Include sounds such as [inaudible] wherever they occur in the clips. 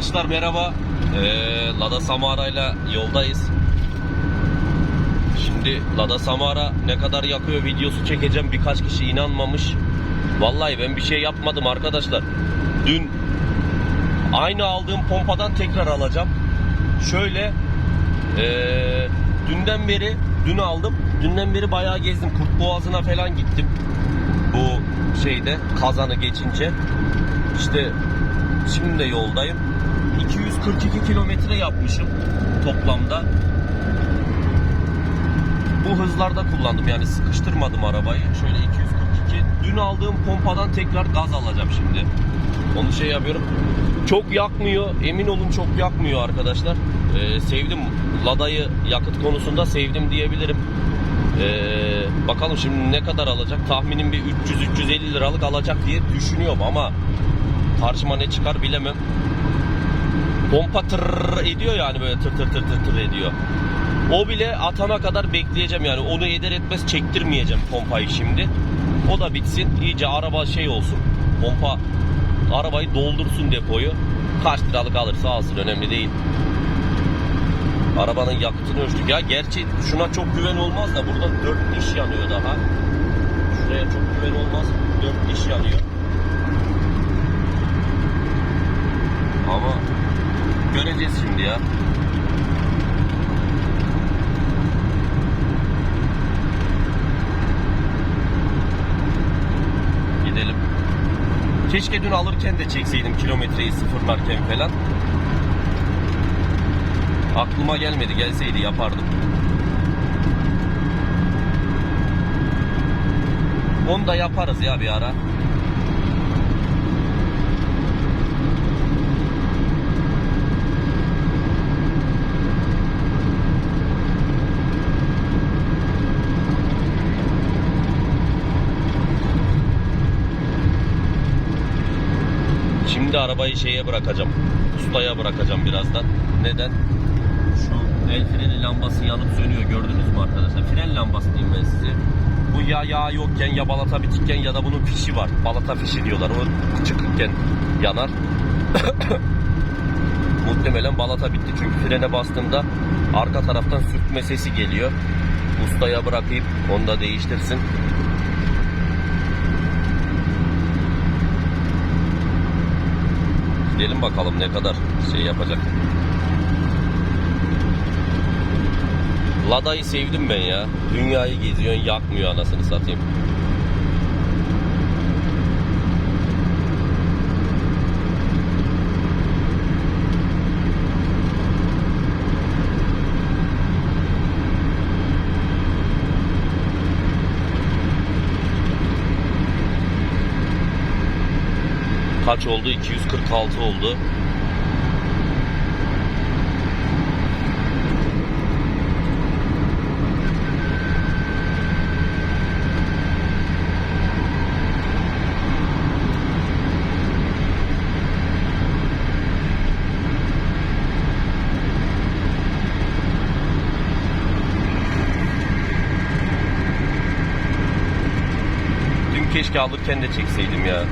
Arkadaşlar merhaba. Ee, Lada Samara ile yoldayız. Şimdi Lada Samara ne kadar yakıyor videosu çekeceğim. Birkaç kişi inanmamış. Vallahi ben bir şey yapmadım arkadaşlar. Dün aynı aldığım pompadan tekrar alacağım. Şöyle ee, dünden beri dün aldım. Dünden beri bayağı gezdim. Kurt Boğazı'na falan gittim. Bu şeyde kazanı geçince. İşte Şimdi de yoldayım. 242 kilometre yapmışım toplamda. Bu hızlarda kullandım yani sıkıştırmadım arabayı. Şöyle 242. Dün aldığım pompadan tekrar gaz alacağım şimdi. Onu şey yapıyorum. Çok yakmıyor. Emin olun çok yakmıyor arkadaşlar. Ee, sevdim. Lada'yı yakıt konusunda sevdim diyebilirim. Ee, bakalım şimdi ne kadar alacak? Tahminim bir 300-350 liralık alacak diye düşünüyorum ama karşıma ne çıkar bilemem. Pompa tır ediyor yani böyle tır tır tır tır tır ediyor. O bile atana kadar bekleyeceğim yani onu eder etmez çektirmeyeceğim pompayı şimdi. O da bitsin iyice araba şey olsun. Pompa arabayı doldursun depoyu. Kaç liralık alırsa alsın önemli değil. Arabanın yakıtını ölçtük. Ya gerçi şuna çok güven olmaz da burada 4 diş yanıyor daha. Şuraya çok güven olmaz. 4 diş yanıyor. Ama göreceğiz şimdi ya. Gidelim. Keşke dün alırken de çekseydim kilometreyi sıfırlarken falan. Aklıma gelmedi. Gelseydi yapardım. Onu da yaparız ya bir ara. Şimdi arabayı şeye bırakacağım. Ustaya bırakacağım birazdan. Neden? Şu el freni lambası yanıp sönüyor gördünüz mü arkadaşlar? Fren lambası diyeyim ben size. Bu ya yağ yokken ya balata bitikken ya da bunun fişi var. Balata fişi diyorlar. O çıkıkken yanar. [coughs] Muhtemelen balata bitti çünkü frene bastığımda arka taraftan sürtme sesi geliyor. Ustaya bırakayım onu da değiştirsin. Gidelim bakalım ne kadar şey yapacak. Lada'yı sevdim ben ya. Dünyayı geziyorsun yakmıyor anasını satayım. Kaç oldu? 246 oldu. Keşke alırken de çekseydim ya.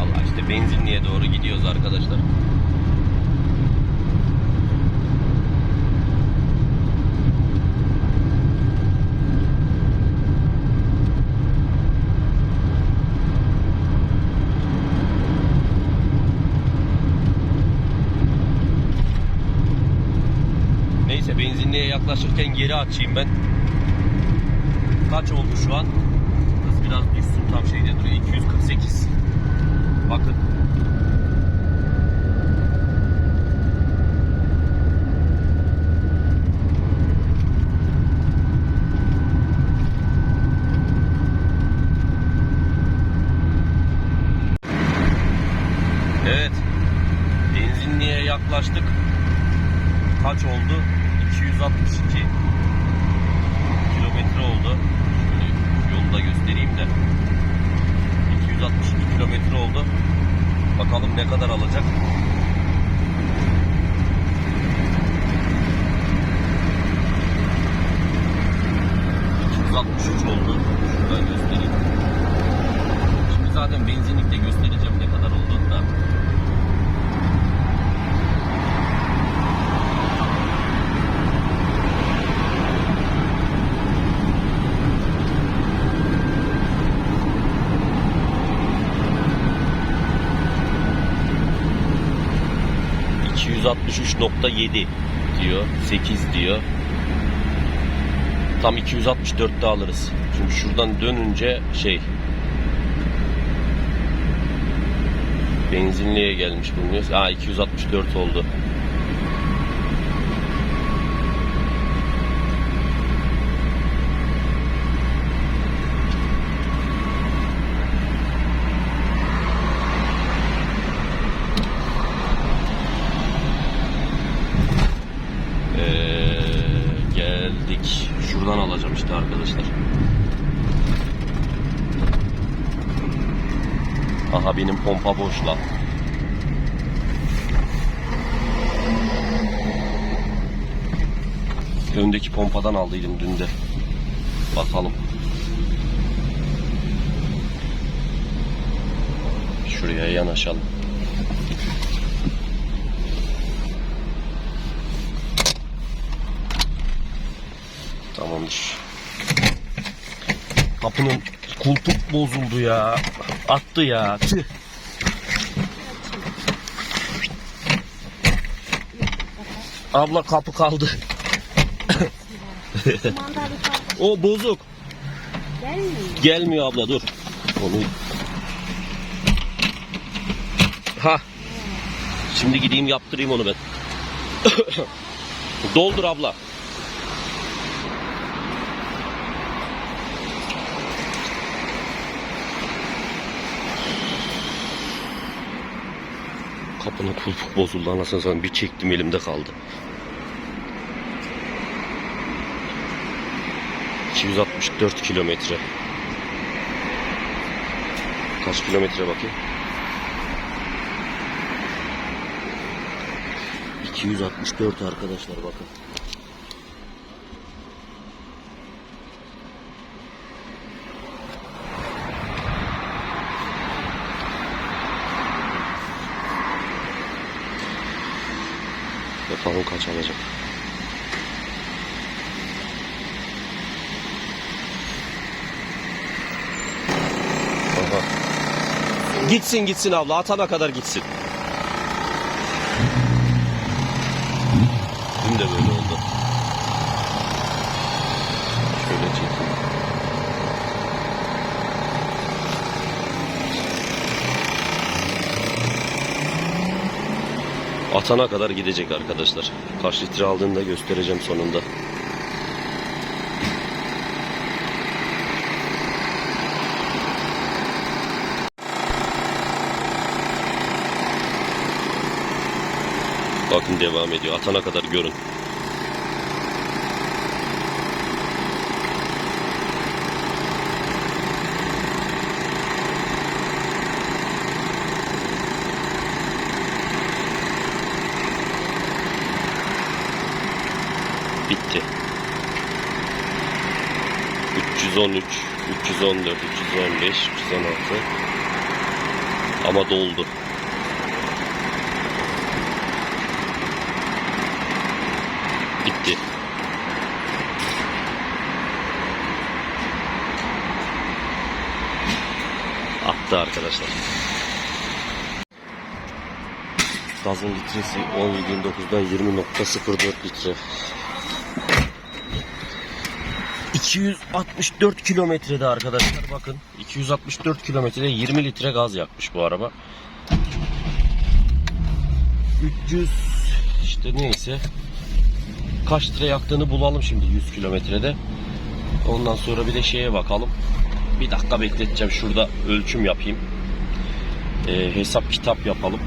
Allah işte benzinliğe doğru gidiyoruz arkadaşlar. Neyse benzinliğe yaklaşırken geri açayım ben. Kaç oldu şu an? Hız biraz düşsün tam şeyde duruyor. 248. Bakın. Evet. Benzinliğe yaklaştık. Kaç oldu? 262 kilometre oldu. Şöyle Yolu da göstereyim de. 262 kilometre oldu. Bakalım ne kadar alacak. ...263 oldu. Şuradan göstereyim. Şimdi zaten benzinlikte göstereceğim ne kadar olduğunu da. ...263.7 diyor, 8 diyor. Tam 264'te alırız. Çünkü şuradan dönünce şey... Benzinliğe gelmiş bulunuyoruz. Aa 264 oldu. Ee, geldik. İşte arkadaşlar. Aha benim pompa boş lan. Öndeki pompadan aldıydım dün de. Bakalım. Şuraya yanaşalım. Tamamdır. Kapının kulpuk bozuldu ya. Attı ya. Tüh. Abla kapı kaldı. [laughs] O bozuk. gelmiyor. Gelmiyor abla dur. Onu Ha. Şimdi gideyim yaptırayım onu ben. [coughs] Doldur abla. Kapının kulpuk bozuldu anasını satayım. Bir çektim elimde kaldı. 264 kilometre. Kaç kilometre bakayım? 264 arkadaşlar bakın. Bakalım kaç alacak. Aha. Gitsin gitsin abla atana kadar gitsin. Dün de böyle oldu. Şöyle çekeyim. Atana kadar gidecek arkadaşlar. Kaç litre aldığını da göstereceğim sonunda. Bakın devam ediyor. Atana kadar görün. Bitti. 313, 314, 315, 316 ama doldu. Bitti. Attı arkadaşlar. Gazın litresi 17.29'dan 20.04 litre. 264 kilometrede arkadaşlar bakın. 264 kilometrede 20 litre gaz yakmış bu araba. 300 işte neyse kaç litre yaktığını bulalım şimdi 100 kilometrede. Ondan sonra bir de şeye bakalım. Bir dakika bekleteceğim şurada ölçüm yapayım. Ee, hesap kitap yapalım.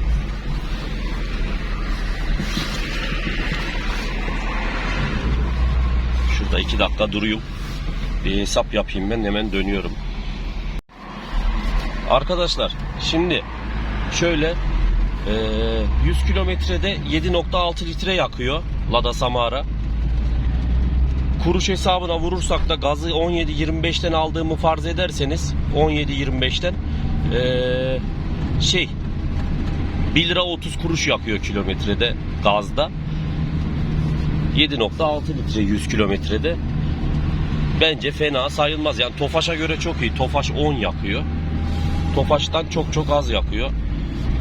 Şurada iki dakika duruyum. Bir hesap yapayım ben hemen dönüyorum. Arkadaşlar şimdi şöyle eee, 100 kilometrede 7.6 litre yakıyor Lada Samara. Kuruş hesabına vurursak da gazı 17-25'ten aldığımı farz ederseniz 17-25'ten eee, şey 1 lira 30 kuruş yakıyor kilometrede gazda. 7.6 litre 100 kilometrede. Bence fena sayılmaz. Yani Tofaş'a göre çok iyi. Tofaş 10 yakıyor. Tofaş'tan çok çok az yakıyor.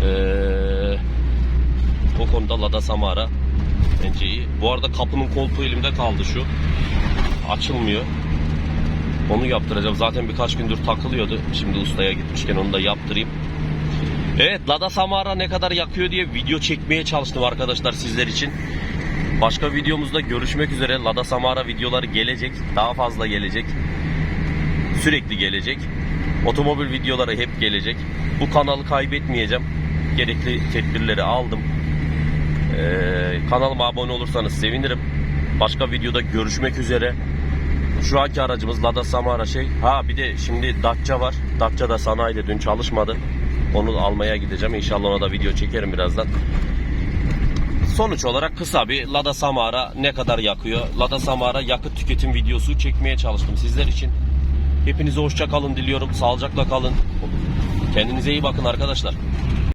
Ee, o konuda Lada Samara bence iyi. Bu arada kapının koltuğu elimde kaldı şu. Açılmıyor. Onu yaptıracağım. Zaten birkaç gündür takılıyordu. Şimdi ustaya gitmişken onu da yaptırayım. Evet Lada Samara ne kadar yakıyor diye video çekmeye çalıştım arkadaşlar sizler için. Başka videomuzda görüşmek üzere. Lada Samara videoları gelecek. Daha fazla gelecek. Sürekli gelecek. Otomobil videoları hep gelecek. Bu kanalı kaybetmeyeceğim. Gerekli tedbirleri aldım. Ee, kanalıma abone olursanız sevinirim. Başka videoda görüşmek üzere. Şu anki aracımız Lada Samara şey. Ha bir de şimdi Dacia var. Dacia da sanayide dün çalışmadı. Onu almaya gideceğim. İnşallah ona da video çekerim birazdan. Sonuç olarak kısa bir Lada Samara ne kadar yakıyor? Lada Samara yakıt tüketim videosu çekmeye çalıştım sizler için. Hepinize hoşça kalın diliyorum. Sağlıcakla kalın. Kendinize iyi bakın arkadaşlar.